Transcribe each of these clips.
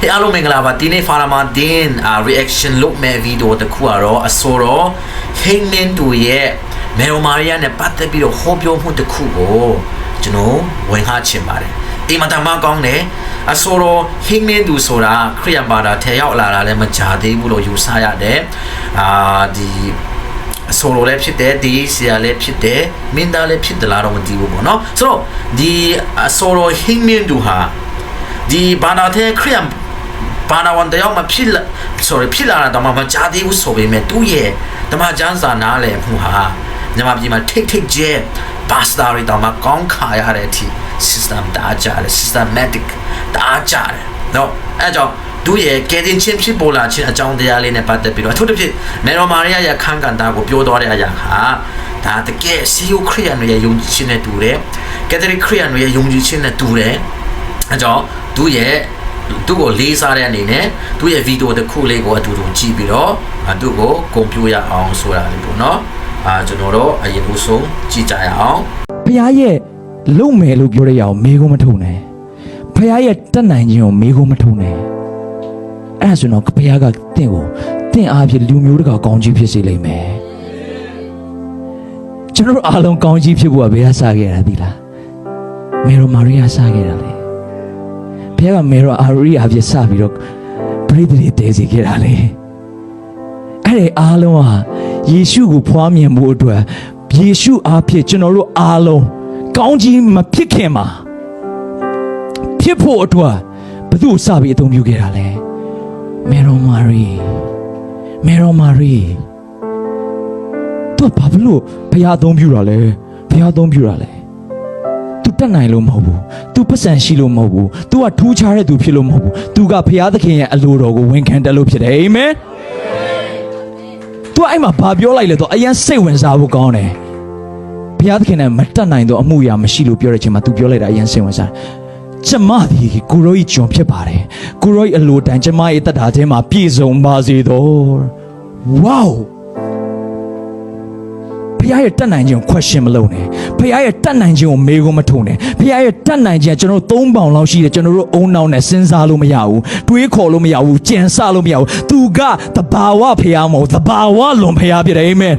ဟဲ့အားလုံးမင်္ဂလာပါဒီနေ့ဖာလာမာဒင်းအာ reaction လုပ်မဲ့ဗီဒီယိုတစ်ခုကတော့အစောတော့ Hangman တို့ရဲ့မေရိုမာရီယာနဲ့ပတ်သက်ပြီးတော့ဟောပြောမှုတစ်ခုကိုကျွန်တော်ဝင်ဟချင်ပါတယ်အိမ်မတမကောင်းတယ်အစောတော့ Hangman တို့ဆိုတာခရိယန်ဘာသာထဲရောက်လာတာလည်းမကြသေးဘူးလို့ယူဆရတယ်အာဒီအဆိုလိုလည်းဖြစ်တယ်ဒီဆရာလည်းဖြစ်တယ်မင်းသားလည်းဖြစ်တယ်လားတော့မသိဘူးပေါ့နော်ဆိုတော့ဒီအဆိုလိုဟင်းမင်းတို့ဟာဒီဘာနာတဲ့ခရိယန် ဘာနာဝန်တယောက်မဖြစ်လာ sorry ဖြစ်လာတာတော့မကြားသေးဘူးဆိုပေမဲ့သူ့ရဲ့ဓမ္မကျမ်းစာနားလည်မှုဟာမြန်မာပြည်မှာထိတ်ထိတ်ကျဲပါစတာတွေတော့မကောင်းခါရတဲ့အထိ system တအားကြတယ် systematic တအားကြတယ်နော်အဲကြောင့်သူ့ရဲ့ကယ်တင်ချင်းဖြစ်ပေါ်လာခြင်းအကြောင်းတရားလေးနဲ့ပတ်သက်ပြီးတော့အထူးသဖြင့်မေရိုမာရီယာရဲ့ခန်းကန်တာကိုပြောတော်တဲ့အရာဟာဒါတကယ်စီယိုခရီးယန်တွေရဲ့ယုံကြည်ခြင်းနဲ့တူတယ်ကက်သလစ်ခရီးယန်တွေရဲ့ယုံကြည်ခြင်းနဲ့တူတယ်အဲကြောင့်သူ့ရဲ့ သူ့ကိုလေးစားတဲ့အနေနဲ့သူ့ရဲ့ဗီဒီယိုတစ်ခုလေးကိုအတူတူကြည့်ပြီးတော့အာသူ့ကိုကွန်ပျူတာအောင်ဆိုတာလေးပေါ့နော်အာကျွန်တော်တို့အရင်ဦးဆုံးကြည့်ကြရအောင်ဖះရဲ့လုံမယ်လို့ပြောရရအောင်မေးခွန်းမထုံနဲ့ဖះရဲ့တက်နိုင်ခြင်းကိုမေးခွန်းမထုံနဲ့အဲ့ဒါဆိုတော့ဖះကတင့်ကိုတင့်အားဖြင့်လူမျိုးတကာကောင်းကြီးဖြစ်စေလိမ့်မယ်ကျွန်တော်တို့အားလုံးကောင်းကြီးဖြစ်ဖို့ကဘယ်ကစခဲ့တာဒီလားမေရိုမာရီယာစခဲ့တာလေ ဖះကမေရိုအာရီယာဖြစ်စပြီးတော့ပရိသေတွေတဲစီခဲ့တာလေအဲ့ဒီအားလုံးဟာယေရှုကိုဖွားမြင်မှုအတွက်ယေရှုအားဖြင့်ကျွန်တော်တို့အားလုံးကောင်းကြီးမဖြစ်ခင်မှာဖြစ်ဖို့အတွက်ဘသူ့ကိုစပြီးအသုံးပြုခဲ့တာလဲမေရိုမာရီမေရိုမာရီသူဘာဖြစ်လို့ဘုရားအသုံးပြုတာလဲဘုရားအသုံးပြုတာလဲ तू တက်နိုင်လို့မဟုတ်ဘူး तू ပတ်စံရှိလို့မဟုတ်ဘူး तू ကထူးခြားတဲ့သူဖြစ်လို့မဟုတ်ဘူး तू ကဘုရားသခင်ရဲ့အလိုတော်ကိုဝန်ခံတယ်လို့ဖြစ်တယ်အာမင် तू အဲ့မှာဘာပြောလိုက်လဲတော့အရင်စိတ်ဝင်စားဖို့ကောင်းတယ်ဘုရားသခင်နဲ့မတက်နိုင်တော့အမှုရာမရှိလို့ပြောတဲ့အချိန်မှာ तू ပြောလိုက်တာအရင်စိတ်ဝင်စားတယ်ကျမဒီကိုရောကြီးကျွန်ဖြစ်ပါတယ်ကိုရောကြီးအလိုတန်ကျမရဲ့တက်တာချင်းမှာပြည့်စုံပါစေတော့ဝေါ ဖခင်ရဲ့တက်နိုင်ခြင်းကို question မလုပ်နဲ့ဖခင်ရဲ့တက်နိုင်ခြင်းကိုမေးခွန်းမထုံနဲ့ဖခင်ရဲ့တက်နိုင်ခြင်းကကျွန်တော်တို့၃ပေါင်လောက်ရှိတယ်ကျွန်တော်တို့အုံနောက်နဲ့စဉ်းစားလို့မရဘူးတွေးခေါ်လို့မရဘူးကြံစလို့မရဘူးသူကတဘာဝဖခင်မဟုတ်တဘာဝလွန်ဖခင်ဖြစ်တယ်အာမင်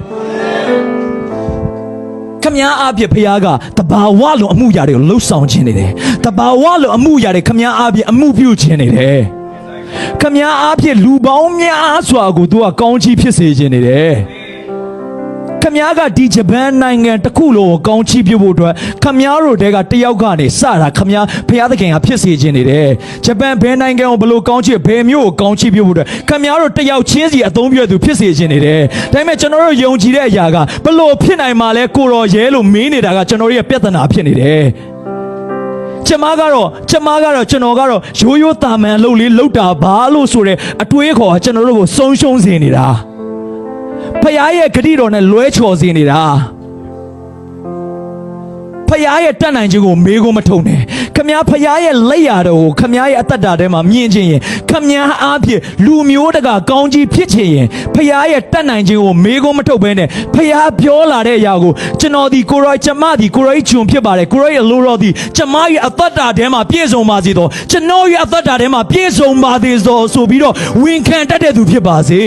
ခမည်းအားဖြင့်ဖခင်ကတဘာဝလွန်အမှုရာတွေကိုလှုပ်ဆောင်ခြင်းနေတယ်တဘာဝလွန်အမှုရာတွေခမည်းအားဖြင့်အမှုပြုခြင်းနေတယ်ခမည်းအားဖြင့်လူပေါင်းများစွာကိုသူကကောင်းချီးဖြစ်စေခြင်းနေတယ် ခမားကဒီဂျပန်နိုင်ငံတစ်ခုလုံးကိုကောင်းချီးပြဖို့အတွက်ခမားတို့တဲကတယောက်ကနေစတာခမားဘုရားသခင်ကဖြစ်စေခြင်းနေတယ်ဂျပန်ဘယ်နိုင်ငံကိုဘလို့ကောင်းချီးဘယ်မျိုးကိုကောင်းချီးပြဖို့အတွက်ခမားတို့တယောက်ချင်းစီအသုံးပြသူဖြစ်စေခြင်းနေတယ်ဒါပေမဲ့ကျွန်တော်တို့ယုံကြည်တဲ့အရာကဘလို့ဖြစ်နိုင်မှာလဲကိုတော်ရဲလို့မင်းနေတာကကျွန်တော်ရဲ့ပြဿနာဖြစ်နေတယ်ကျမကတော့ကျမကတော့ကျွန်တော်ကတော့ရိုးရိုးတာမန်လှုပ်လေးလှုပ်တာဘာလို့ဆိုတဲ့အတွေးခေါ်ကျွန်တော်တို့ကိုဆုံးရှုံးစေနေတာ ဖခင်ရဲ့ဂတိတော်နဲ့လွဲချော်စေနေတာဖခင်ရဲ့တတ်နိုင်ခြင်းကိုမေးခွန်းမထုံနဲ့ခမည်းဖခင်ရဲ့လက်ရာတော်ကိုခမည်းရဲ့အသက်တာထဲမှာမြင်ခြင်းရင်ခမည်းအားဖြင့်လူမျိုးတကာကောင်းကြီးဖြစ်ခြင်းရင်ဖခင်ရဲ့တတ်နိုင်ခြင်းကိုမေးခွန်းမထုတ်ဘဲနဲ့ဖခင်ပြောလာတဲ့အရာကိုကျွန်တော်ဒီကိုရောကျမဒီကိုရောဂျွန်ဖြစ်ပါတယ်ကိုရောရဲ့လိုတော်ဒီကျမရဲ့အသက်တာထဲမှာပြည့်စုံပါစေတော့ကျွန်တော်ရဲ့အသက်တာထဲမှာပြည့်စုံပါသေးသောဆိုပြီးတော့ဝန်ခံတတ်တဲ့သူဖြစ်ပါစေ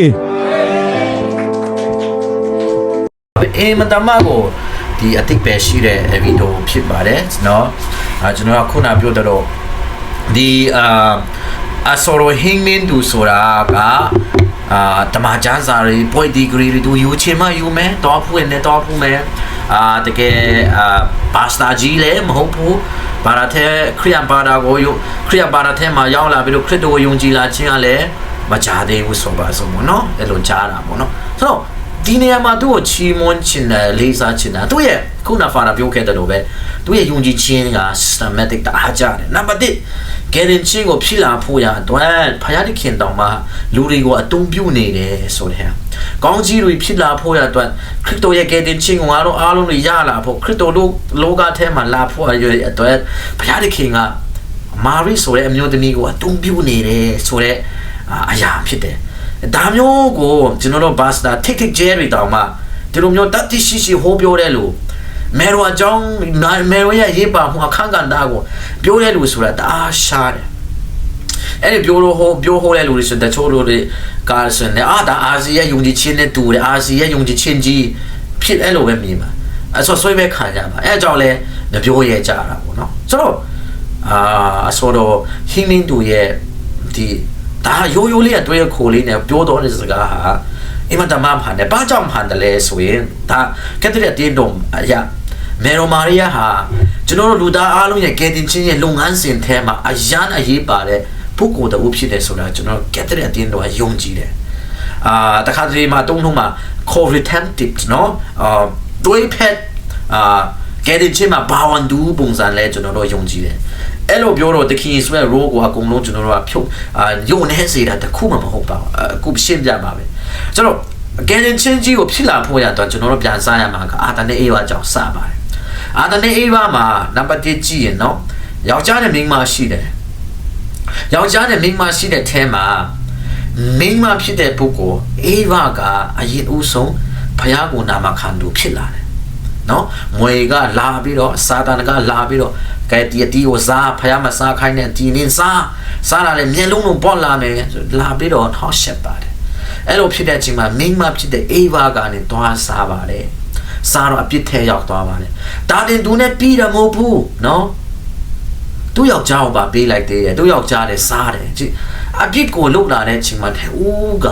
အင်မတမကိုဒီအတိတ်ပဲရှိတဲ့ဗီဒီယိုဖြစ်ပါတယ်เนาะအဲကျွန်တော်ကခုနပြောတဲ့တော့ဒီအာအဆောရိုဟင်းမင်းသူဆိုတာကအာတမချန်းစာရီပွိုက်ဒီဂရီတူယူချင်မယူမယ်တော့ဖွင့်နေတော့ဖွင့်မယ်အာတကယ်အာပါစတာကြီးလည်းမဟုတ်ဘူးဘာသာတဲ့ခရီးယန်ဘာသာကိုယူခရီးယန်ဘာသာထဲမှာရောက်လာပြီးတော့ခရစ်တော်ကိုယုံကြည်လာခြင်းကလည်းမကြသေးဘူးဆိုပါဆိုမို့เนาะအဲ့လိုကြားတာပေါ့เนาะဆိုတော့ ဒီနေရာမှာသူ့ကိုချီးမွမ်းချင်တယ်လေးစားချင်တယ်သူ့ရဲ့ခုနဖာနာပြောခဲ့တယ်လို့ပဲသူ့ရဲ့ယုံကြည်ခြင်းက systematic တအားကြတယ်နံပါတ်1ဂယ်ရင်ချင်းကိုဖြစ်လာဖို့ရအတွက်ဖယားတိခင်တောင်မှလူတွေကိုအတုံးပြုနေတယ်ဆိုတဲ့ဟာကောင်းကြီးတွေဖြစ်လာဖို့ရအတွက်ခရစ်တော်ရဲ့ဂယ်ရင်ချင်းကိုငါတို့အားလုံးတွေရလာဖို့ခရစ်တော်တို့လောကထဲမှာလာဖို့ရအတွက်ဖယားတိခင်ကမာရီဆိုတဲ့အမျိုးသမီးကိုအတုံးပြုနေတယ်ဆိုတဲ့အရာဖြစ်တယ် ဒါမျိုးကိုကျွန်တော်တို့ဘာစတာ tick tick jerry တောင်မှဒီလိုမျိုးတတ်တိရှိရှိဟောပြောတဲ့လူမေရိုအကြောင်းမေရိုရဲ့ရေးပါမှုအခန်းကဏ္ဍကိုပြောတဲ့လူဆိုတာတအားရှားတယ်အဲ့ဒီပြောလို့ဟိုပြောဟိုလဲလူတွေဆိုတချို့လူတွေကားဆိုနေအာဒါအာဆီရဲ့ယုံကြည်ခြင်းနဲ့တူတယ်အာဆီရဲ့ယုံကြည်ခြင်းကြီးဖြစ်အဲ့လိုပဲမြင်ပါအဲ့ဆိုဆွေးပဲခံကြပါအဲ့အကြောင်းလဲမပြောရဲကြတာပေါ့နော်ဆိုတော့အာဆိုတော့ဟင်းမင်းတူရဲ့ဒီ ဒါရိုးရိုးလေးကတွဲခိုလေးနဲ့ပြောတော့တဲ့စကားဟာအင်မတန်မှမှန်တယ်ဘာကြောင့်မှန်တယ်လဲဆိုရင်ဒါကက်သလစ်တင်းတုံအရာမေရိုမာရီယာဟာကျွန်တော်တို့လူသားအားလုံးရဲ့ကယ်တင်ခြင်းရဲ့လုပ်ငန်းစဉ်ထဲမှာအရန်အရေးပါတဲ့ပုဂ္ဂိုလ်တဦးဖြစ်တယ်ဆိုတာကျွန်တော်ကက်သလစ်တင်းတုံကယုံကြည်တယ်အာတခါတလေမှာတုံးလုံးမှာ co retentive နော်အာတွေးဖက်အာကယ်တင်ခြင်းမှာဘာဝန်တူပုံစံလဲကျွန်တော်တို့ယုံကြည်တယ် အဲ့လိုပြောတော့တခင်ဆွဲ role ကိုအကုန်လုံးကျွန်တော်တို့ကဖြုတ်အာယုံနေစေတာတခုမှမဟုတ်ပါဘူးအခုရှင်းပြပါပဲကျွန်တော်ကယ်တင်ခြင်းကြီးကိုဖြစ်လာဖို့ရတော့ကျွန်တော်တို့ပြန်စားရမှာကအာတနဲ့အေဝါကြောင့်စပါတယ်အာတနဲ့အေဝါမှာနံပါတ်1ကြည့်ရင်နော်ယောက်ျားနဲ့မိန်းမရှိတယ်ယောက်ျားနဲ့မိန်းမရှိတဲ့အဲမှာမိန်းမဖြစ်တဲ့ပုဂ္ဂိုလ်အေဝါကအရင်ဦးဆုံးဘုရားကိုနာမခံသူဖြစ်လာတယ်နော်မွေကလာပြီးတော့စာတန်ကလာပြီးတော့ ကဲတီတီကိုစားဖယားမစားခိုင်းတဲ့ဒီနင်းစားစားလာတယ်မျက်လုံးလုံးပေါ်လာမယ်လာပြီးတော့ထောက်ရှက်ပါတယ်အဲ့လိုဖြစ်တဲ့အချိန်မှာမိန်းမဖြစ်တဲ့အေဝါကနေတွားစားပါတယ်စားတော့အပြစ်ထဲရောက်သွားပါတယ်ဒါတင်သူနဲ့ပြီးတယ်မဟုတ်ဘူးနော်သူ့ယောက်ျားကိုပါပေးလိုက်သေးတယ်သူ့ယောက်ျားလည်းစားတယ်ကြည့်အပြစ်ကိုလုတ်လာတဲ့အချိန်မှာတဲ့ဦးက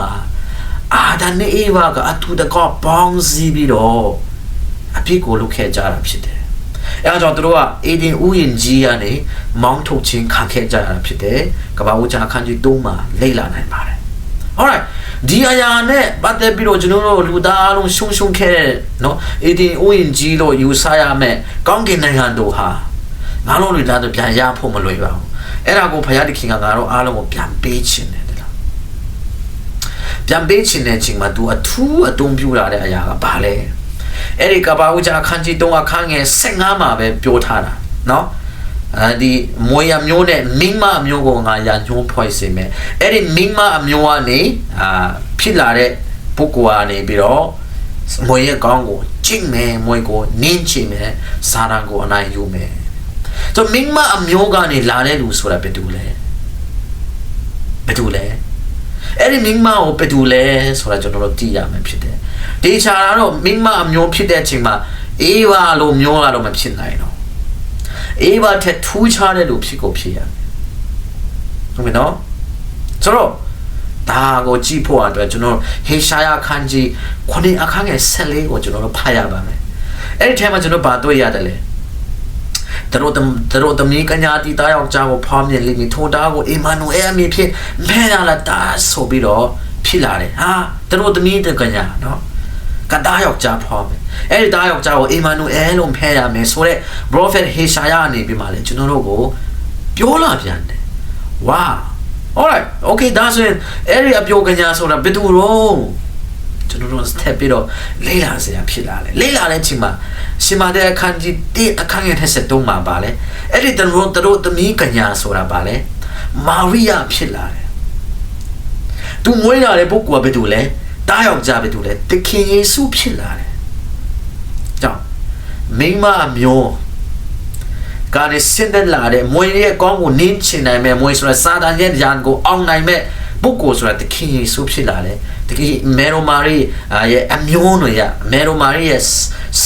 အာဒါနဲ့အေဝါကအထူးတကောပေါင်းစည်းပြီးတော့အပြစ်ကိုလုတ်ခဲ့ကြတာဖြစ်တယ် အဲအကြောင်းတို့ကအေဒင်ဥယျင်ကြီးကနေမောင်းထုတ်ခြင်းခံခဲ့ကြရတာဖြစ်တယ်ကဘာဝချာအခန်းကြီး3မှာလေ့လာနိုင်ပါတယ် alright ဒီအရာနဲ့ပတ်သက်ပြီးတော့ကျွန်တော်တို့လူသားအလုံးရှုံရှုံခဲ့တဲ့နော်အေဒင်ဥယျင်ကြီးလို့ယူဆရမယ်ကောင်းကင်နိုင်ငံတို့ဟာငါတို့လူသားတို့ပြန်ရဖို့မလွယ်ပါဘူးအဲ့ဒါကိုဘုရားသခင်ကငါတို့အားလုံးကိုပြန်ပေးခြင်းတယ်လားပြန်ပေးခြင်းတဲ့ချိန်မှာ तू အထူးအတုံးပြူလာတဲ့အရာကဘာလဲ အဲ့ဒီကဘာဦးချာခန်းကြီးတုံးအခန်းငယ်15မှာပဲပြောထားတာနော်အဲဒီမွေရမျိုးနဲ့မိန်းမအမျိုးကိုငါရညှိုးဖွဲ့စေမယ်အဲ့ဒီမိန်းမအမျိုးကနေအာဖြစ်လာတဲ့ပုဂ္ဂိုလ်ကနေပြီးတော့မွေရကောင်းကိုကျင့်မယ်မွေကိုနင်းချင်မယ်စာရန်ကိုအနိုင်ယူမယ်ဆိုမိန်းမအမျိုးကနေလာတဲ့လူဆိုတာဘယ်သူလဲဘယ်သူလဲအဲ့ဒီမိန်းမကိုဘယ်သူလဲဆိုတာကျွန်တော်တို့သိရမယ်ဖြစ်တယ် ဒေချာကတော့မိန်းမအမျိုးဖြစ်တဲ့အချိန်မှာအေးပါလို့မျိုးလာတော့မဖြစ်နိုင်တော့အေးပါထက်ထူးခြားတဲ့လူဖြစ်ကိုဖြစ်ရတယ်ဟုတ်ပြီနော်ဆိုတော့ဒါကိုကြည့်ဖို့အတွက်ကျွန်တော်ဟေရှာယခန်းကြီးခုနှစ်အခန်းငယ်14ကိုကျွန်တော်တို့ဖတ်ရပါမယ်အဲ့ဒီထဲမှာကျွန်တော်ဗာတွေ့ရတယ်လေတရိုတတရိုတမီကညာတီတာယောက်ျားကိုဖောင်းမြင်လိမ့်မယ်ထိုတာကိုအီမာနူအဲအမည်ဖြစ်မဲလာလာတာဆိုပြီးတော့ဖြစ်လာတယ်ဟာတရိုတမီတကညာနော် ကတာယောက်ျားဖောင်းမယ်အဲ့ဒီတာယောက်ျားကိုအီမာနူအဲလို့ဖဲရမယ်ဆိုတော့ prophet ဟေရှာယအနေပြီးမှလေကျွန်တော်တို့ကိုပြောလာပြန်တယ်ဝါ alright okay ဒါဆိုရင်အဲ့ဒီအပြောကညာဆိုတာဘယ်သူရောကျွန်တော်တို့ step ပြီးတော့လေ့လာစရာဖြစ်လာတယ်လေ့လာတဲ့အချိန်မှာရှင်မတဲ့အခန်းကြီးတိအခန်းငယ်73မှာပါလဲအဲ့ဒီတရိုတရိုသမီးကညာဆိုတာပါလဲမာရိယာဖြစ်လာတယ်သူမွေးလာတဲ့ပုဂ္ဂိုလ်ကဘယ်သူလဲ တားယောက်ျားဘယ်သူလဲတခင်ယေရှုဖြစ်လာတယ်ကြောင့်မိန်းမအမျိုးကနေစင်တဲ့လာတဲ့မွေရဲ့ကောင်းကိုနင်းချင်နိုင်မဲ့မွေဆိုတာစာတန်ရဲ့ဉာဏ်ကိုအောင်နိုင်မဲ့ပုဂ္ဂိုလ်ဆိုတာတခင်ယေရှုဖြစ်လာတယ်တခင်မေရိုမာရီရဲ့အမျိုးတွေရမေရိုမာရီရဲ့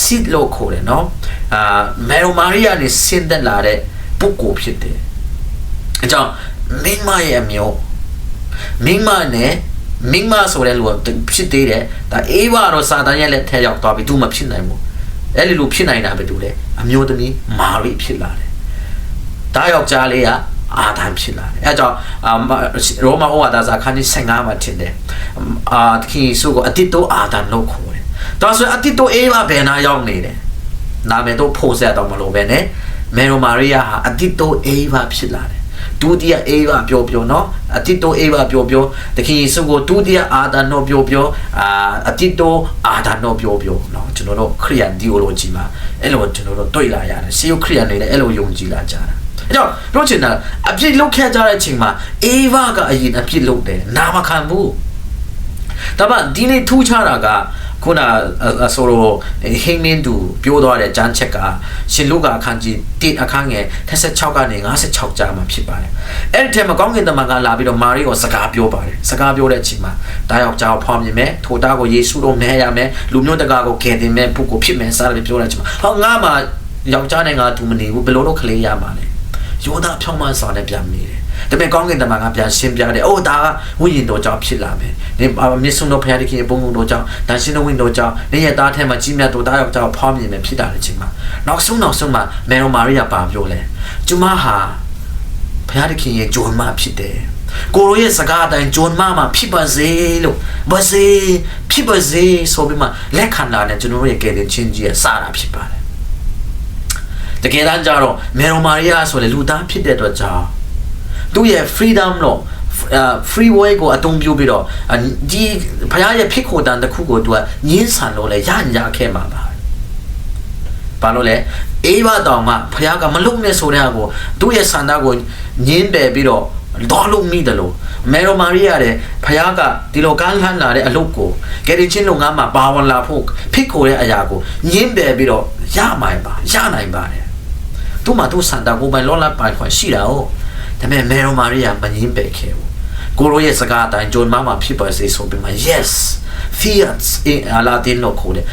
စစ်လို့ခေါ်တယ်နော်အာမေရိုမာရီကနေစင်တဲ့လာတဲ့ပုဂ္ဂိုလ်ဖြစ်တယ်အကြောင်းမိန်းမရဲ့အမျိုးမိန်းမနဲ့ မိန်းမဆိုတဲ့လူကဖြစ်သေးတယ်ဒါအေးဝါတော့စာတန်ရဲ့လက်ထဲရောက်သွားပြီသူမဖြစ်နိုင်ဘူးအဲ့ဒီလိုဖြစ်နိုင်တာပဲတူလေအမျိုးသမီးမာရိဖြစ်လာတယ်ဒါယောက်ျားလေးကအာဒံဖြစ်လာတယ်အဲကြောင့်ရောမဩဝါဒစာခန်းကြီး15မှာထင်တယ်အာတခင်ယေရှုကိုအတိတ်တော့အာဒံလို့ခေါ်တယ်ဒါဆိုအတိတ်တော့အေးဝါဘယ်နာရောက်နေတယ်နာမည်တော့ဖို့ဆက်တော့မလို့ပဲနဲ့မေရိုမာရိယာဟာအတိတ်တော့အေးဝါဖြစ်လာတယ် ဒုတိယအေးပါပြောပြောနော်အတိတိုအေးပါပြောပြောတခင်ယေရှုကိုဒုတိယအာဒါနောပြောပြောအာအတိတိုအာဒါနောပြောပြောနော်ကျွန်တော်တို့ခရိယန်ဒီယိုလိုဂျီမှာအဲ့လိုကျွန်တော်တို့တွေ့လာရတယ်ရှေးခရိယန်တွေလည်းအဲ့လိုယုံကြည်လာကြတာအဲ့တော့တို့ချင်တာအပြစ်လုတ်ခဲ့ကြတဲ့အချိန်မှာအေးပါကအရင်အပြစ်လုတ်တယ်နာမခံဘူးဒါမှဒီနေ့ထူးခြားတာက ခုနအဆိုတော့ဟင်းမင်းသူပြောသွားတဲ့ဂျန်ချက်ကရှင်လူကအခန်းကြီး1အခန်းငယ်56ကနေ56ကြားမှာဖြစ်ပါတယ်အဲ့ဒီထဲမှာကောင်းကင်တမန်ကလာပြီးတော့မာရီကိုစကားပြောပါတယ်စကားပြောတဲ့အချိန်မှာတာယောက်ျားကိုဖော်မြင်မယ်ထိုတာကိုယေရှုတော်မဲရမယ်လူမျိုးတကာကိုကယ်တင်မယ်ပုဂ္ဂိုလ်ဖြစ်မယ်စသဖြင့်ပြောတဲ့အချိန်မှာဟောငါမှယောက်ျားနဲ့ငါသူမနေဘူးဘယ်လိုလုပ်ကလေးရမှာလဲယောသားဖြောင်းမှန်းစွာနဲ့ပြန်မိတယ် ဒါပေမဲ့ကောင်းကင်တမန်ကပြန်ရှင်းပြတယ်။အိုးဒါကဝိညာဉ်တော်ကြောင့်ဖြစ်လာမယ်။ဒီမြစ်ဆုံတော်ဖခင်ရဲ့ပုံပုံတော်ကြောင့်တန်ရှင်းတော်ဝိညာဉ်တော်ကြောင့်နေရသားထဲမှာကြီးမြတ်တော်သားယောက်ျားကိုဖောင်းမြင်မယ်ဖြစ်တာတဲ့ချိန်မှာနောက်ဆုံးနောက်ဆုံးမှာမေရိုမာရိယာပါပြောလဲ။ကျမဟာဖခင်ရဲ့ဂျွန်မဖြစ်တယ်။ကိုရိုရဲ့စကားအတိုင်းဂျွန်မမှာဖြစ်ပါစေလို့ပါစေဖြစ်ပါစေဆိုပြီးမှလက်ခံလာတဲ့ကျွန်တော်ရဲ့ကယ်တင်ခြင်းကြီးရဲ့စတာဖြစ်ပါတယ်။တကယ်တမ်းကျတော့မေရိုမာရိယာဆိုလေလူသားဖြစ်တဲ့အတွက်ကြောင့် သူ့ရဲ့ freedom လို့ free way ကိုအသုံးပြုပြီးတော့ဒီဘုရားရဲ့ဖြစ်ခိုတန်တစ်ခုကိုသူကညှင်းဆန်လို့လေရညခဲ့မှာပါဘာလို့လဲအေးဘတောင်မှဘုရားကမလုံနဲ့ဆိုတဲ့ဟာကိုသူ့ရဲ့ဆန္ဒကိုညှင်းပယ်ပြီးတော့တော်လို့မိတယ်လို့မေရိုမာရီယာတဲ့ဘုရားကဒီလိုကမ်းလှမ်းလာတဲ့အလုပ်ကိုကယ်တင်ချင်းလုပ်ငန်းမှာပါဝင်လာဖို့ဖြစ်ခိုတဲ့အရာကိုညှင်းပယ်ပြီးတော့ရမှာပါရနိုင်ပါတယ်သူ့မှာသူ့ဆန္ဒကိုပဲလောလပိုင်ခွင့်ရှိတာဟုတ် ဒါပေမဲ့မေရိုမာရီယာမငင်းပယ်ခဲ့ဘူးကိုရိုရဲ့စကားအတိုင်းဂျွန်မမဖြစ်ပါစေဆိုပြီးမှ yes fiat အလာတင်လို့ခေါ်တယ်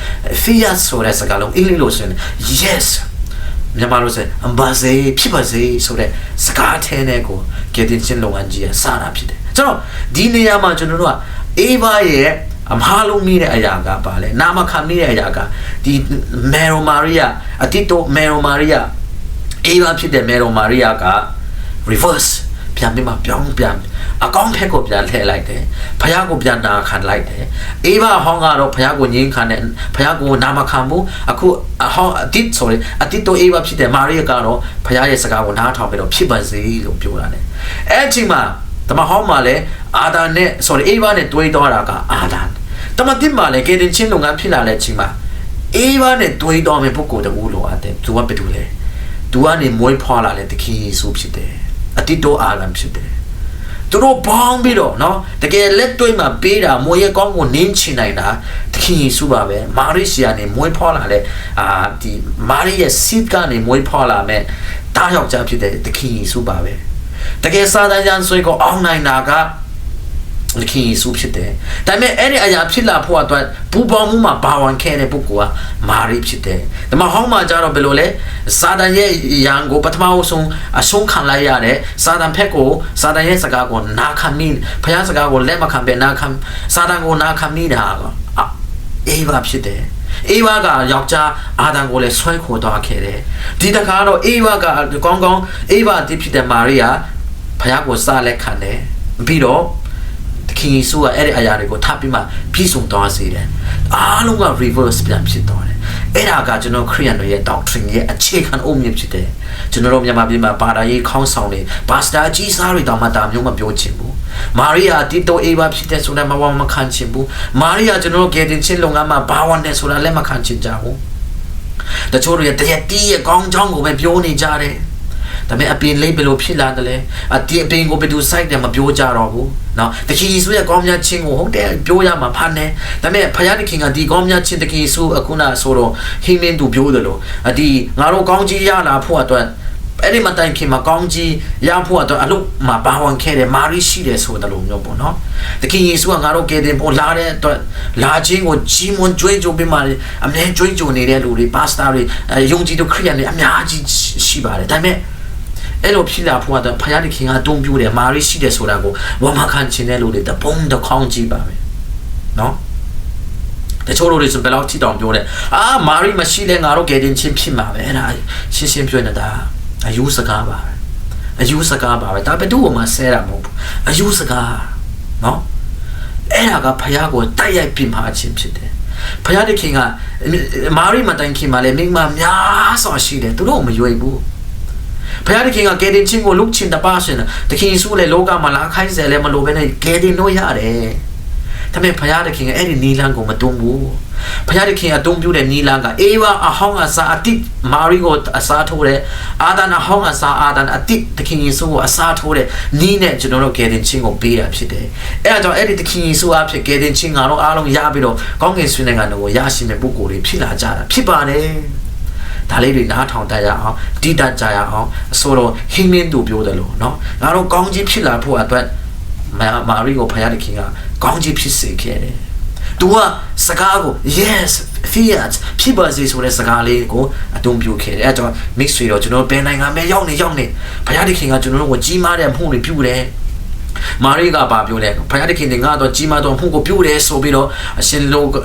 fiat ဆိုတဲ့စကားလုံးအင်္ဂလိပ်လိုဆိုရင် yes မြန်မာလိုဆိုအဘာစေဖြစ်ပါစေဆိုတဲ့စကားထဲနဲ့ကိုကယ်တင်ခြင်းလုပ်ငန်းကြီးကစတာဖြစ်တယ်ကျွန်တော်ဒီနေရာမှာကျွန်တော်တို့ကအေးဘာရဲ့အမဟာလုံးမိတဲ့အရာကပါလေနာမခံမိတဲ့အရာကဒီမေရိုမာရီယာအတိတိုမေရိုမာရီယာအေးဘာဖြစ်တဲ့မေရိုမာရီယာက reverse ပြန်ပြီးမှပြောင်းပြန်အကောင့်ဖက်ကိုပြန်လှည့်လိုက်တယ်ဖះကိုပြန်နာခံလိုက်တယ်အေးဘဟောင်းကတော့ဖះကိုငင်းခံတယ်ဖះကိုနာမခံဘူးအခုအဟောင်းအတိတ် sorry အတိတ်တော့အေးဘဖြစ်တယ်မာရိယကတော့ဖះရဲ့စကားကိုနားထောင်ပြီးတော့ဖြစ်ပါစေလို့ပြောတာ ਨੇ အဲ့အချိန်မှာတမဟောင်းမှာလဲအာဒါနဲ့ sorry အေးဘနဲ့တွေးတော့တာကအာဒါတမတင်မှာလဲကေတင်ချင်းလုပ်ငန်းဖြစ်လာတဲ့အချိန်မှာအေးဘနဲ့တွေးတော့မယ်ပုဂ္ဂိုလ်တူလို့အပ်တယ်သူကဘယ်သူလဲသူကနေမွေးဖွားလာတဲ့တခင်ယေရှုဖြစ်တယ် အတိတ်တော့အာလံဖြစ်တယ်သူတို့ပေါင်းပြီးတော့เนาะတကယ်လက်တွေ့မှာပေးတာမွေရဲ့ကောင်းကိုနင်းချင်နိုင်တာသခင်ယေရှုပါပဲမာရိစီယာနေမွေးဖွားလာတဲ့အာဒီမာရိရဲ့ seed ကနေမွေးဖွားလာမဲ့တားယောက်ျားဖြစ်တဲ့သခင်ယေရှုပါပဲတကယ်စာတန်ကျမ်းဆွေးကိုအောင်းနိုင်တာက သခင်ယေရှုဖြစ်တယ်။ဒါပေမဲ့အဲ့ဒီအရာဖြစ်လာဖို့အတွက်ပူပေါင်းမှုမှာဘာဝန်ခဲတဲ့ပုဂ္ဂိုလ်ကမာရိဖြစ်တယ်။ဒါမှဟောင်းမှာကြတော့ဘယ်လိုလဲ။စာတန်ရဲ့ယံကိုပထမဆုံးအဆုံးခံလိုက်ရတဲ့စာတန်ဖက်ကိုစာတန်ရဲ့စကားကိုနာခံမိဖျားစကားကိုလက်မခံပဲနာခံစာတန်ကိုနာခံမိတာကအေးပါဖြစ်တယ်။အေဝါကယောက်ျားအာဒံကိုလည်းဆွဲခေါ်သွားခဲ့တယ်ဒီတခါတော့အေဝါကကောင်းကောင်းအေဝါတိဖြစ်တဲ့မာရိယာဖခင်ကိုစားလက်ခံတယ်ပြီးတော့သ ခင်ယေရှုကအဲ့ဒီအရာတွေကိုထပ်ပြီးမှပြည့်စုံသွားစေတယ်အားလုံးက reverse ပြန်ဖြစ်သွားတယ်အဲ့ဒါကကျွန်တော်ခရိယန်တွေရဲ့ doctrine ရဲ့အခြေခံအုတ်မြစ်ဖြစ်တယ်ကျွန်တော်တို့မြန်မာပြည်မှာဘာသာရေးခေါင်းဆောင်တွေဘာစတာကြီးစားတွေတောင်မှတာမျိုးမပြောချင်ဘူးမာရိယာတီတိုအေဗာဖြစ်တဲ့ဆိုတာမဝမခံချင်ဘူးမာရိယာကျွန်တော်တို့ကယ်တင်ခြင်းလုပ်ငန်းမှာဘာဝနဲ့ဆိုတာလည်းမခံချင်ကြဘူးတချို့တွေတရက်တီးရဲ့ကောင်းချောင်းကိုပဲပြောနေကြတယ်ဒါပေမဲ့အပြင်လေးဘယ်လိုဖြစ်လာတယ်လဲအတီအပင်ကိုဘယ်သူစိုက်တယ်မပြောကြတော့ဘူး နော်တခင်ယေရှုရဲ့ကောင်းမြတ်ခြင်းကိုဟုတ်တယ်ပြောရမှာဖာနေဒါပေမဲ့ဖယားတခင်ကဒီကောင်းမြတ်ခြင်းတခင်ယေရှုအခုနဆိုတော့ဟိမင်းသူပြောတယ်လို့အဒီငါတို့ကောင်းကြီးရလာဖို့အတွက်အဲ့ဒီမတိုင်ခင်မှာကောင်းကြီးရဖို့အတွက်အလုပ်မှာပါဝင်ခဲ့တယ်မာရီရှိတယ်ဆိုတယ်လို့မျိုးပေါ့နော်တခင်ယေရှုကငါတို့ကယ်တင်ဖို့လာတဲ့အတွက်လာခြင်းကိုကြီးမွန်ကြွေးကြုံပြီးမှအမြဲကြွေးကြုံနေတဲ့လူတွေပါစတာတွေယုံကြည်သူခရိယန်တွေအများကြီးရှိပါတယ်ဒါပေမဲ့ အဲ့လိုဖြစ်လာဖို့ကတော့ဖခင်ခင်ကအတုံးပြတယ်မာရိရှိတယ်ဆိုတာကိုဝမခံချင်တဲ့လူတွေတပုံတခေါင်းကြည့်ပါပဲနော်တချို့လူတွေဆိုဘယ်လောက်ထိတောင်ပြောတယ်အာမာရိမရှိလဲငါတို့ကယ်တင်ခြင်းဖြစ်မှာပဲအဲ့ဒါရှင်းရှင်းပြောနေတာအယူစကားပါပဲအယူစကားပါပဲဒါဘယ်သူ့မှဆဲတာမဟုတ်ဘူးအယူစကားနော်အဲ့ဒါကဖခင်ကိုတိုက်ရိုက်ပြင်ပါခြင်းဖြစ်တယ်ဖခင်တခင်ကမာရိမတိုင်ခင်မှာလည်းမိမများစွာရှိတယ်သူတို့မယွေဘူး ဖခင်တခင်ကကယ်တင်ခြင်းကိုလုချင်တပါရှင်တခင်ယေရှုလည်းလောကမှာလာခိုင်းစေလည်းမလိုဘဲနဲ့ကယ်တင်လို့ရတယ်ဒါပေမဲ့ဘုရားသခင်ကအဲ့ဒီနီလန်းကိုမတုံးဘူးဘုရားသခင်အတုံးပြုတဲ့နီလန်းကအေဝါအဟောင်းအစာအတိမာရီကိုအစာထိုးတယ်အာဒန်အဟောင်းအစာအာဒန်အတိသခင်ယေရှုကိုအစာထိုးတဲ့နီးနဲ့ကျွန်တော်တို့ကယ်တင်ခြင်းကိုပေးတာဖြစ်တယ်အဲ့ဒါကြောင့်အဲ့ဒီသခင်ယေရှုအဖြစ်ကယ်တင်ခြင်းငါတို့အားလုံးရပြီးတော့ကောင်းကင်ဆွေးနိုင်ငံတော်ကိုရရှိမဲ့ပုဂ္ဂိုလ်တွေဖြစ်လာကြတာဖြစ်ပါတယ် ဒါလေးတွေနားထောင်တတ်ရအောင်တည်တတ်ကြရအောင်အစိုးရဟင်းလင်းသူပြောတယ်လို့နော်ငါတို့ကောင်းကြီးဖြစ်လာဖို့အတွက်မာရီကိုဖယားတခင်ကကောင်းကြီးဖြစ်စေခဲ့တယ်သူကစကားကို yes fiat ဖြစ်ပါစေဆိုတဲ့စကားလေးကိုအတုံးပြုခဲ့တယ်အဲကြောင့် mix တွေတော့ကျွန်တော်ဘယ်နိုင်ငံမှာရောက်နေရောက်နေဘုရားသခင်ကကျွန်တော်တို့ကိုကြီးမားတဲ့မှုတွေပြုတယ် မာရိကပါပြောလဲဖယားတခင်ကငါတော့ကြီးမားတော့မှုကိုပြုတယ်ဆိုပြီးတော့အရှင်လောက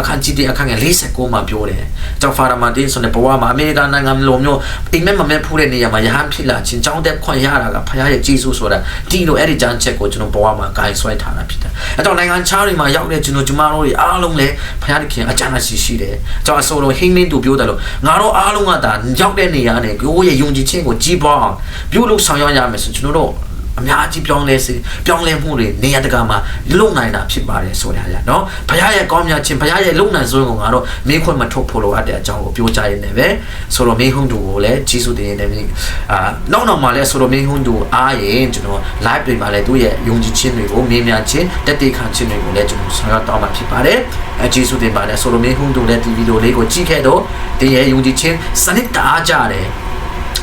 အခန်းကြီးတဲ့အခန်းငယ်49မှာပြောတယ်။ကြောင့်ဖာရမန်တင်းဆိုတဲ့ဘဝမှာအမေရိကန်နိုင်ငံလိုမျိုးအိမ်မက်မမက်ဖူးတဲ့နေရာမှာယဟန်ဖြစ်လာခြင်းကြောင်းတဲ့ခွင့်ရတာကဖယားရဲ့ကြီးစုဆိုတာဒီလိုအဲ့ဒီကြမ်းချက်ကိုကျွန်တော်ဘဝမှာဂိုင်းဆွဲထားတာဖြစ်တယ်။အဲတော့နိုင်ငံခြားတွေမှာရောက်တဲ့ကျွန်တော်ကျမတို့တွေအားလုံးလည်းဖယားတခင်အကြမ်းအရှိရှိတယ်။ကြောင့်အဆိုတော်ဟင်းမင်းသူပြောတယ်လို့ငါတို့အားလုံးကဒါရောက်တဲ့နေရာနဲ့ကိုယ့်ရဲ့ယုံကြည်ခြင်းကိုကြီးပွားအောင်ပြုလုပ်ဆောင်ရွက်ရမယ်ဆိုကျွန်တော်တို့ အများကြီးပြောင်းလဲစေပြောင်းလဲမှုတွေနေရာတကာမှာလုံနိုင်တာဖြစ်ပါတယ်ဆိုတာရနော်ဘုရားရဲ့ကောင်းမြတ်ခြင်းဘုရားရဲ့လုံနိုင်စွမ်းကိုငါတို့မေးခွန်းမထုတ်ဖို့လိုအပ်တဲ့အကြောင်းကိုပြောကြရနေပဲဆိုတော့မေးခွန်းတို့ကိုလည်းကျေးဇူးတင်နေတယ်အာနောက်နောက်မှာလည်းဆိုတော့မေးခွန်းတို့အားရင်ကျွန်တော် live တွေမှာလည်းသူ့ရဲ့ယုံကြည်ခြင်းတွေကိုမေးမြန်းခြင်းတက်တေခံခြင်းတွေကိုလည်းကျွန်တော်ဆောင်ရွက်တောင်းမှာဖြစ်ပါတယ်အကျေးဇူးတင်ပါတယ်ဆိုတော့မေးခွန်းတို့လည်းဒီဗီဒီယိုလေးကိုကြည့်ခဲ့တော့တင်ရဲ့ယုံကြည်ခြင်းစနစ်တအားကြတယ်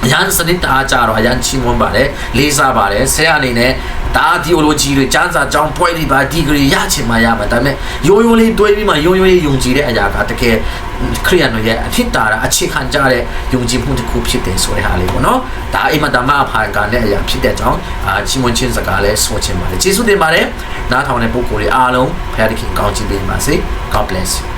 အရန်စနစ်တအားကြတော့အရန်ချီးမွမ်းပါတယ်လေးစားပါတယ်ဆရာအနေနဲ့ဒါဒီအိုလိုဂျီတွေစံစာကြောင်းဖွဲ့ပြီးပါဒီဂရီရချင်မှရမှာဒါပေမဲ့ရိုးရိုးလေးတွေးပြီးမှရိုးရိုးလေးယုံကြည်တဲ့အရာကတကယ်ခရိယန်တို့ရဲ့အဖြစ်တာတာအခြေခံကြတဲ့ယုံကြည်မှုတစ်ခုဖြစ်တယ်ဆိုတဲ့ဟာလေးပေါ့နော်ဒါအိမ်မတမအဖန်ကနဲ့အရာဖြစ်တဲ့ကြောင်းအာချီးမွမ်းခြင်းစကားလဲဆိုချင်ပါတယ်ကျေးဇူးတင်ပါတယ်နားထောင်တဲ့ပုဂ္ဂိုလ်တွေအားလုံးဖခင်တခင်ကောင်းချီးပေးပါစေ God bless you